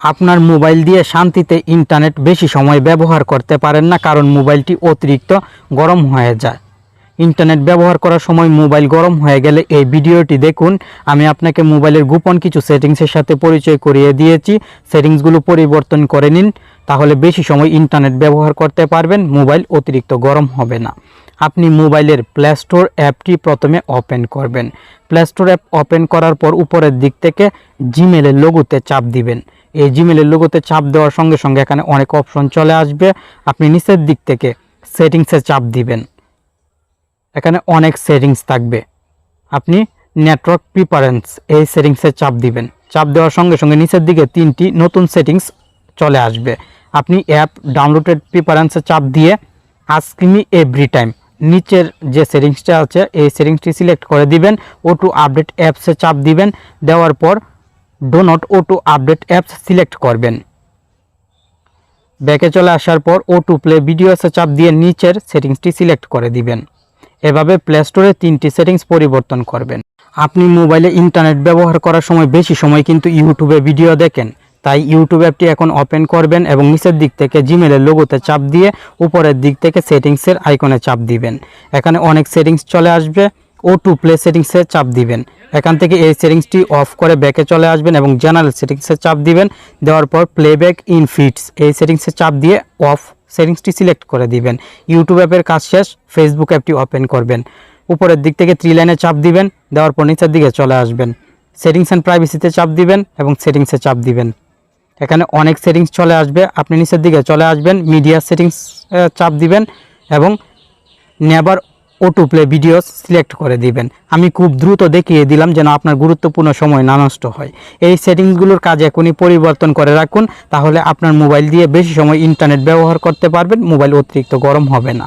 আপনার মোবাইল দিয়ে শান্তিতে ইন্টারনেট বেশি সময় ব্যবহার করতে পারেন না, কারণ মোবাইলটি অতিরিক্ত গরম হয়ে যায়। ইন্টারনেট ব্যবহার করার সময় মোবাইল গরম হয়ে গেলে এই ভিডিওটি দেখুন। আমি আপনাকে মোবাইলের গোপন কিছু সেটিংসের সাথে পরিচয় করিয়ে দিয়েছি। সেটিংসগুলো পরিবর্তন করে নিন, তাহলে বেশি সময় ইন্টারনেট ব্যবহার করতে পারবেন, মোবাইল অতিরিক্ত গরম হবে না। আপনি মোবাইলের প্লে স্টোর অ্যাপটি প্রথমে ওপেন করবেন। প্লে স্টোর অ্যাপ ওপেন করার পর উপরের দিক থেকে জিমেলের লোগোতে চাপ দিবেন। এই জিমেলের লোগোতে চাপ দেওয়ার সঙ্গে সঙ্গে এখানে অনেক অপশন চলে আসবে। আপনি নিচের দিক থেকে সেটিংসে চাপ দিবেন। এখানে অনেক সেটিংস থাকবে। আপনি নেটওয়ার্ক প্রিপারেন্স এই সেটিংসে চাপ দিবেন। চাপ দেওয়ার সঙ্গে সঙ্গে নিচের দিকে তিনটি নতুন সেটিংস চলে আসবে। আপনি অ্যাপ ডাউনলোডেড প্রিপারেন্সে চাপ দিয়ে আস্কিমি এভরি টাইম নিচের যে সেটিংসটা আছে, এই সেটিংসটি সিলেক্ট করে দিবেন। ও টু আপডেট অ্যাপসে চাপ দিবেন। দেওয়ার পর do not auto update apps select করবেন। ব্যাকে চলে আসার পর ও টু প্লে ভিডিওসে চাপ দিয়ে নিচের সেটিংসটি সিলেক্ট করে দিবেন। এভাবে প্লে স্টোরে তিনটি সেটিংস পরিবর্তন করবেন। আপনি মোবাইলে ইন্টারনেট ব্যবহার করার সময় বেশি সময় কিন্তু ইউটিউবে ভিডিও দেখেন। তাই ইউটিউব অ্যাপটি এখন ওপেন করবেন এবং নিচের দিক থেকে জিমেলের লোগোতে চাপ দিয়ে উপরের দিক থেকে সেটিংসের আইকনে চাপ দিবেন। এখানে অনেক সেটিংস চলে আসবে ও টু প্লে সেটিংসে চাপ দিবেন। এখান থেকে এই সেটিংসটি অফ করে ব্যাকে চলে আসবেন এবং জেনারেল সেটিংসে চাপ দিবেন। দেওয়ার পর প্লেব্যাক ইন ফিটস এই সেটিংসে চাপ দিয়ে অফ সেটিংসটি সিলেক্ট করে দিবেন। ইউটিউব অ্যাপের কাজ শেষ ফেসবুক অ্যাপটি ওপেন করবেন। উপরের দিক থেকে থ্রি লাইনে চাপ দিবেন, দেওয়ার পর নিচের দিকে চলে আসবেন। সেটিংস অ্যান্ড প্রাইভেসিতে চাপ দিবেন এবং সেটিংসে চাপ দিবেন। এখানে অনেক সেটিংস চলে আসবে। আপনি নিচের দিকে চলে আসবেন মিডিয়া সেটিংস চাপ দিবেন এবং never auto play videos select করে দিবেন। আমি খুব দ্রুত দেখিয়ে দিলাম যেন আপনার গুরুত্বপূর্ণ সময় না নষ্ট হয়। এই সেটিংসগুলোর কাজ এখনই পরিবর্তন করে রাখুন, তাহলে আপনার মোবাইল দিয়ে বেশি সময় ইন্টারনেট ব্যবহার করতে পারবেন মোবাইল অতিরিক্ত গরম হবে না।